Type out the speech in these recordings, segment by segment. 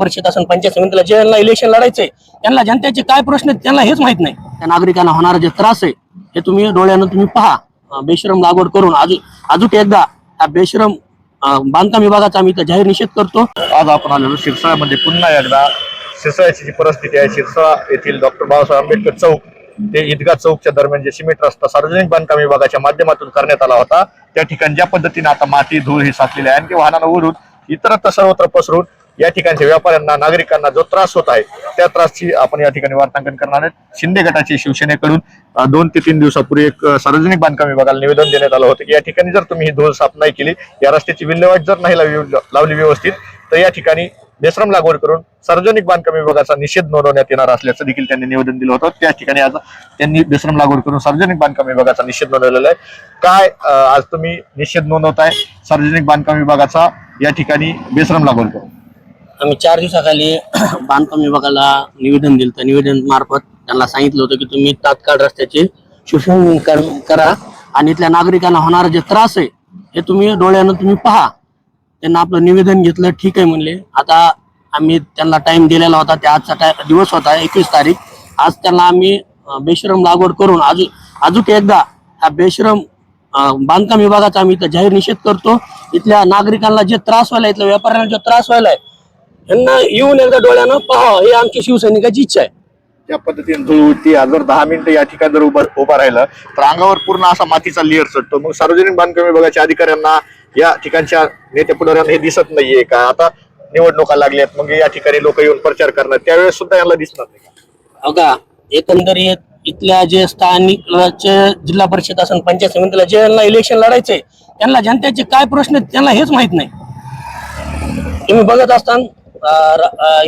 परिषद असून पंचायत समितीला ज्यांना इलेक्शन लढायचंय त्यांना जनतेचे काय प्रश्न आहेत त्यांना हेच माहीत नाही. त्या नागरिकांना होणारा जे त्रास आहे हे तुम्ही डोळ्यानं तुम्ही पहा. बेश्रम लागवड करून अजून अजून एकदा हा बेश्रम बांधकाम विभागाचा आम्ही इथं जाहीर निषेध करतो. आज आपण आलेलो शिरसाळ्यामध्ये पुन्हा एकदा शिरसाळ्याची जी परिस्थिती आहे. शिरसाळा येथील डॉक्टर बाबासाहेब आंबेडकर चौक ते ईदगा चौकच्या दरम्यान जे सिमेंट रस्ता सार्वजनिक बांधकाम विभागाच्या माध्यमातून करण्यात आला होता त्या ठिकाणी ज्या पद्धतीने आता माती धूळ ही साचलेली आहे आणखी वाहनानं ओढून इतरत्र सर्वत्र पसरून या ठिकाणच्या व्यापाऱ्यांना नागरिकांना जो त्रास होत आहे त्या त्रासची आपण या ठिकाणी वार्तांकन करणार आहेत. शिंदे गटाची शिवसेनेकडून दोन ते तीन दिवसापूर्वी एक सार्वजनिक बांधकाम विभागाला निवेदन देण्यात आलं होतं की या ठिकाणी जर तुम्ही ही धूळ साफ नाही केली या रस्त्याची विल्हेवाट जर नाही लावली लावली व्यवस्थित तर या ठिकाणी बेश्रम लागवड करून सार्वजनिक बांधकाम विभागाचा निषेध नोंदवण्यात येणार असल्याचं देखील त्यांनी निवेदन दिलं होतं. त्या ठिकाणी आज त्यांनी बेश्रम लागवड करून सार्वजनिक बांधकाम विभागाचा निषेध नोंदवलेला आहे. काय आज तुम्ही निषेध नोंदवताय? सार्वजनिक बांधकाम विभागाचा या ठिकाणी बेश्रम लागवड करून. आम्ही चार दिवसाखाली बांधकाम विभागाला निवेदन दिलं तर निवेदन मार्फत त्यांना सांगितलं होतं की तुम्ही तात्काळ रस्त्याचे शोषण कर- करा आणि इथल्या नागरिकांना होणारा जे त्रास आहे हे तुम्ही डोळ्यानं तुम्ही पहा. त्यांना आपलं निवेदन घेतलं ठीक आहे म्हणले. आता आम्ही त्यांना टाइम दिलेला होता त्या आजचा टाय- दिवस होता एकवीस तारीख. आज त्यांना आम्ही बेश्रम लागवड करून अजून अजून एकदा हा बेश्रम बांधकाम विभागाचा आम्ही इथं जाहीर निषेध करतो. इथल्या नागरिकांना जे त्रास व्हायला इथल्या व्यापाऱ्यांना जो त्रास व्हायला आहे यांना येऊन एकदा डोळ्यानं पहा ही आमची शिवसैनिकाची इच्छा आहे. त्या पद्धतीने धूळ उडती जर दहा मिनिटं या ठिकाणी जर उभं उभा राहिलं तर अंगावर पूर्ण असा मातीचा लेअर चढतो मग सार्वजनिक बांधकाम विभागाच्या अधिकाऱ्यांना या ठिकाणच्या नेते पुढाऱ्यांना हे दिसत नाहीये का? आता निवडणुका लागल्यात मग या ठिकाणी लोक येऊन प्रचार करणार. त्यावेळेस सुद्धा यांना दिसणार नाही का? बघा एकंदरीत इथल्या जे स्थानिक जे जिल्हा परिषद असेल पंचायत समितीला ज्यांना इलेक्शन लढायचंय त्यांना जनतेचे काय प्रश्न आहेत त्यांना हेच माहीत नाही. तुम्ही बघत असताना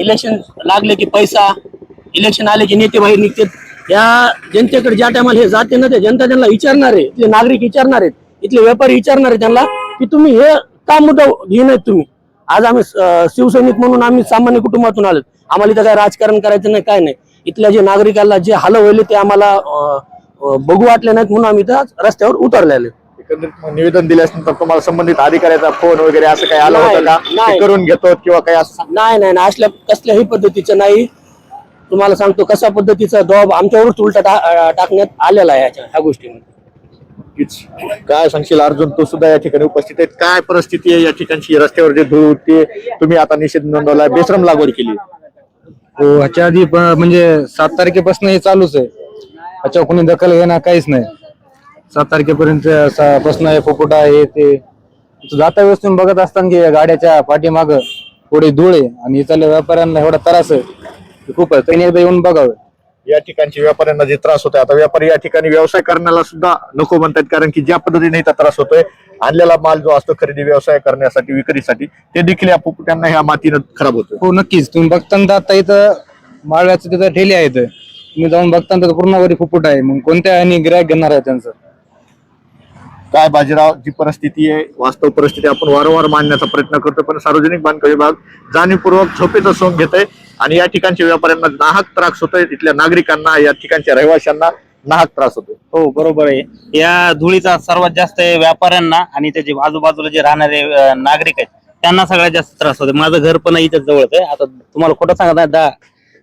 इलेक्शन लागले की पैसा इलेक्शन आले की नेते बाहेर निघतात या जनतेकडे ज्या टायमाला हे जाते ना ते जनता त्यांना विचारणार आहे. इथले नागरिक विचारणार आहेत. इथले व्यापारी विचारणार आहे त्यांना की तुम्ही हे का मुद्दा घेऊन आहेत तुम्ही? आज आम्ही शिवसैनिक म्हणून आम्ही सामान्य कुटुंबातून आलो आम्हाला इथं काय राजकारण करायचं नाही काय नाही. इथल्या जे नागरिकांना जे हाल होईल ते आम्हाला बघू वाटले नाहीत म्हणून आम्ही इथं रस्त्यावर उतरलेले एकंदरीत निवेदन दिल्यानंतर तुम्हाला संबंधित अधिकाऱ्याचा फोन वगैरे असं काही आलं होतं का? नाही, नाही. ते करून घेतो किंवा काही असं नाही नाही नाही. असल्या कसल्याही पद्धतीचं नाही. तुम्हाला सांगतो कशा पद्धतीचा जबाब आमच्यावरच उलटा टा- अं, टाकण्यात आलेला आहे ह्याच्या ह्या गोष्टीमध्ये. नक्कीच. काय सांगशील अर्जुन? तू सुद्धा या ठिकाणी उपस्थित आहे. काय परिस्थिती आहे या ठिकाणची? रस्त्यावर जे धूळ उडते तुम्ही आता निषेध नोंदवलाय. बेश्रम लागवड केली. हो ह्याच्या आधी प- म्हणजे सात तारखेपासून हे चालूच आहे. ह्याच्यावर कोणी दखल घेणार काहीच नाही. सात तारखेपर्यंत सा- पासून आहे फुफुटा आहे ते जाता वेळेस तुम्ही बघत असताना की या गाड्याच्या पाठीमाग थोडी धूळ आहे आणि इथल्या व्यापाऱ्यांना एवढा त्रास आहे खूप आहे त्यांनी एकदा येऊन बघावं. या ठिकाणच्या व्यापाऱ्यांना जे त्रास होतोय आता व्यापारी या ठिकाणी व्यवसाय करण्याला सुद्धा नको म्हणतात कारण की ज्या पद्धतीने इथं त्रास होतोय आणलेला माल जो असतो खरेदी व्यवसाय करण्यासाठी विक्रीसाठी ते देखील या पुपट्यांना ह्या मातीनं खराब होतोय. हो नक्कीच. तुम्ही बघताना आता इथं माळव्याचं तिथं ठेले आहेत तुम्ही जाऊन बघताना पूर्ण वरी फुफुट आहे. मग कोणत्या आणि गिरायक घेणार आहे त्यांचं? काय बाजीराव जी परिस्थिती आहे? वास्तव परिस्थिती आपण वारंवार मांडण्याचा प्रयत्न करतो पण सार्वजनिक बांधकाम विभाग जाणीवपूर्वक झोपेचं सोंग घेत आहे आणि या ठिकाणच्या व्यापाऱ्यांना नाहक त्रास होतोय तिथल्या नागरिकांना या ठिकाणच्या रहिवाशांना नाहक त्रास होतोय. हो बरोबर आहे. या धुळीचा सर्वात जास्त वेपाऱ्यांना आणि त्याचे आजूबाजूला जे राहणारे नागरिक आहेत त्यांना सगळ्यात जास्त त्रास होतो माझं घर पण इथं जवळच आहे. आता तुम्हाला खोटं सांगत नाही, दा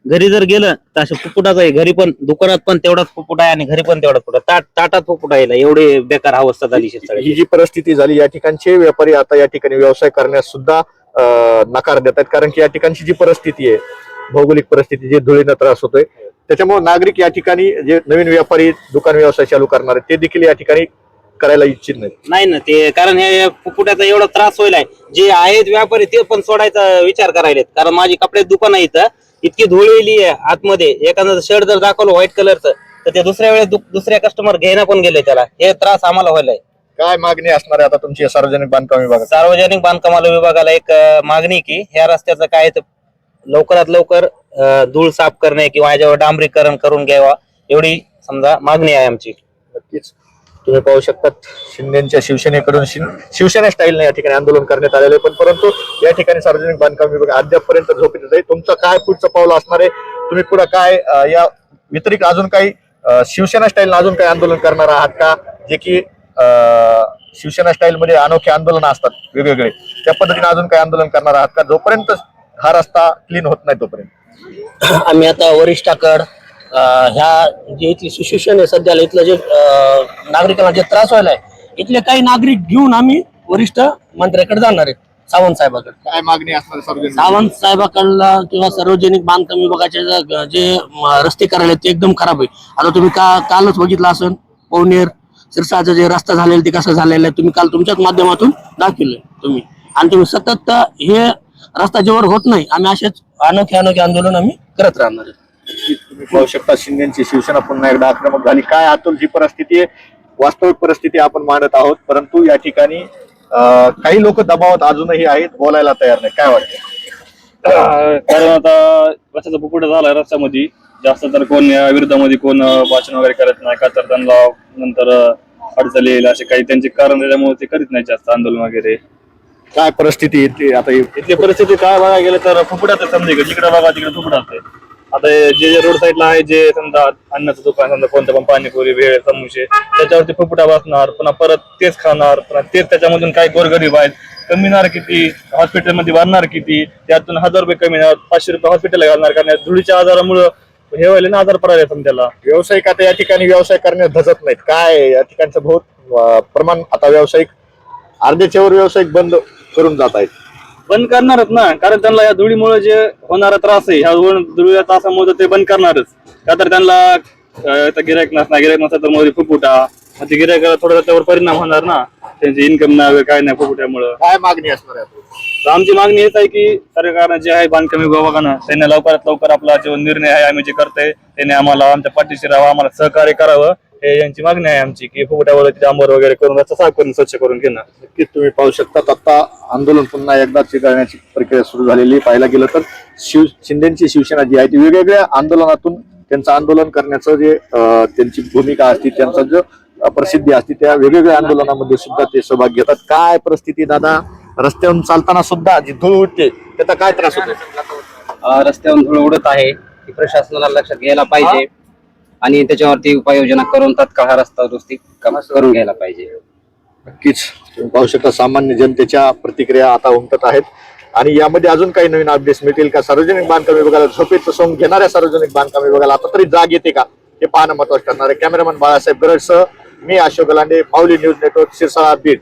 घरी जर गेलं तर असं फुफुटाच आहे. घरी पण दुकानात पण तेवढाच फुफुट आहे आणि घरी पण तेवढाच फुफुट ताट ताटात फुफुट आहे एवढे बेकार अवस्था झाली. ही जी परिस्थिती झाली या ठिकाणचे व्यापारी आता या ठिकाणी व्यवसाय करण्यास सुद्धा नकार देत आहेत. कारण की या ठिकाणची जी परिस्थिती आहे भौगोलिक परिस्थिती जे धुळीनं त्रास होतोय त्याच्यामुळे नागरिक या ठिकाणी जे नवीन व्यापारी दुकान व्यवसाय चालू करणार आहेत ते देखील या ठिकाणी करायला इच्छित नाहीत. नाही ना ते कारण हे फुफुट्याचा एवढा त्रास होईल जे आहेत व्यापारी ते पण सोडायचा विचार करायलेत. कारण माझी कपड्यात दुकान आहे इथं. इतकी धूळ येली आहे आतमध्ये. एखादं शर्ट जर दाखवलं व्हाईट कलरचं तर ते दुसऱ्या वेळेस दु- दुसऱ्या कस्टमर घ्यायला पण गेले त्याला. हे त्रास आम्हाला व्हायलाय. काय मागणी असणार आहे आता तुमची या सार्वजनिक बांधकाम विभागात? सार्वजनिक बांधकामाला विभागाला एक अं, मागणी की ह्या रस्त्याचं काय ते लवकरात लवकर अं, धूळ साफ करणे किंवा याच्यावर डांबरीकरण करून घ्यावा. एवढी समजा मागणी आहे आमची. नक्कीच. तुम्ही पाहू शकतात शिंदेच्या शिवसेनेकडून शिवसेना स्टाईलने या ठिकाणी आंदोलन करण्यात आलेलं आहे. पण परंतु या ठिकाणी सार्वजनिक बांधकाम विभाग अद्यापपर्यंत झोपेत आहे तुमचं काय पुढचं पाऊल असणार आहे? तुम्ही पुढे काय या व्यतिरिक्त अजून काही शिवसेना स्टाईलने अजून काही आंदोलन करणार आहात का? जे की शिवसेना स्टाईल मध्ये अनोखे आंदोलन असतात वेगवेगळे. त्या पद्धतीने अजून काही आंदोलन करणार आहात का? जोपर्यंत हा रस्ता क्लीन होत नाही तोपर्यंत. आम्ही आता वरिष्ठाकड ह्या जे इथली सिच्युएशन आहे सध्याला इथलं जे नागरिकांना जे त्रास व्हायला आहे इथले काही नागरिक घेऊन आम्ही वरिष्ठ मंत्र्याकडे जाणार आहेत सावंत साहेबाकडे. काय मागणी असणार सार्वजनिक? सावंत साहेबाकडला किंवा सार्वजनिक बांधकाम विभागाचे जे- जे म, रस्ते करायला ते एकदम खराब आहे. आता तुम्ही का कालच बघितलं असेल पवनेर सिरसाचं जे रस्ता झालेला ते कसं झालेलं आहे तुम्ही काल तुमच्याच माध्यमातून दाखवलंय तुम्ही. आणि तुम्ही सतत हे रस्ता जेव्हा होत नाही आम्ही असेच अनोखे अनोखे आंदोलन आम्ही करत राहणार आहे. तुम्ही पाहू शकता शिंदेची शिवसेना पुन्हा एकदा आक्रमक झाली. काय अतुल जी परिस्थिती आहे? वास्तविक परिस्थिती आपण मांडत आहोत. परंतु या ठिकाणी काही लोक दबावात अजूनही आहेत बोलायला तयार नाही काय वाटतं कारण आता रस्त्याचा पुकुट झालाय रस्त्यामध्ये. जास्त तर कोण या विरोधामध्ये कोण भाषण वगैरे करत नाही. का तर त्यांना नंतर अडचणी येईल असे काही त्यांचे कारण त्याच्यामुळे ते करीत नाही जास्त आंदोलन वगैरे. काय परिस्थिती येते आता इथली परिस्थिती काय बघायला गेलं तर फुकटात समजा जिकडे बघा तिकडे आहे. आता जे जे रोड साईडला आहे जे समजा अन्नाचं दुकान समजा कोणतं पण पाणीपुरी भेळ समोसे त्याच्यावरती फुफुटा बसणार पुन्हा परत तेच खाणार पुन्हा तेच त्याच्यामधून काही गोरगरीब आहेत. कमीणार किती हॉस्पिटलमध्ये वाढणार किती त्यातून हजार रुपये कमी पाचशे रुपये हॉस्पिटलला घालणार कारण धुळीच्या आजारामुळं हे व्हायला ना आजार पडायला समजायला. व्यावसायिक आता या ठिकाणी व्यवसाय करण्यास धजत नाहीत. काय या ठिकाणचं बहुत प्रमाण आता व्यावसायिक अर्ध्याच्यावर व्यावसायिक बंद करून जात आहेत. बंद करणारच ना. कारण त्यांना या धुळीमुळे जे होणारा त्रास आहे ह्या धुळ- धुळीच्या त्रासामुळे तर ते बंद करणारच. का तर त्यांना गिरायक नसणार गिरायक नसणार तर फुफुटा. मग ते गिरायकाला थोडा त्यावर परिणाम होणार ना. त्यांची इन्कम नाही वगैरे काय नाही फुफुट्यामुळं. काय मागणी असणार आहे आमची मागणी हेच आहे की सरकारनं जे आहे बांधकाम विभागानं त्यांनी लवकरात लवकर आपला जो निर्णय आहे आम्ही जे करतोय त्यांनी आम्हाला आमच्या पाठीशी राहावं आम्हाला सहकार्य करावं. हे यांची मागणी आहे आमची की फुफुट्यावरती डांबर वगैरे करून रस्ता साफ करून स्वच्छ करून घेणं. नक्कीच तुम्ही पाहू शकता आता आंदोलन पुन्हा एकदा चिघळण्याची प्रक्रिया सुरू झालेली. पाहायला गेलं तर शिव शिंदेची शिवसेना जी आहे ती वेगवेगळ्या आंदोलनातून त्यांचं आंदोलन करण्याचं जे त्यांची भूमिका असते त्यांचा जो प्रसिद्धी असते त्या वेगवेगळ्या आंदोलनामध्ये सुद्धा ते सहभाग घेतात. काय परिस्थिती दादा? रस्त्यावरून चालताना सुद्धा जी धूळ उठते त्याचा काय त्रास होतो? रस्त्यावरून धूळ उडत आहे. ती प्रशासनाला लक्षात घ्यायला पाहिजे. आणि त्याच्यावरती उपाययोजना करून तात्काळ हा रस्ता दुरुस्ती कम- करून घ्यायला पाहिजे. नक्कीच. तुम्ही पाहू शकता सामान्य जनतेच्या प्रतिक्रिया आता उमटत आहेत. आणि यामध्ये अजून काही नवीन अपडेट्स मिळतील का? सार्वजनिक बांधकाम विभागाला झोपेचं सोंग घेणाऱ्या सार्वजनिक बांधकाम विभागाला आता तरी जाग येते का? हे पाहणं महत्वाचं ठरणार आहे. कॅमेरामॅन बाळासाहेब गरडसह मी अशोक गलांडे माऊली न्यूज नेटवर्क शिरसाळा बीड.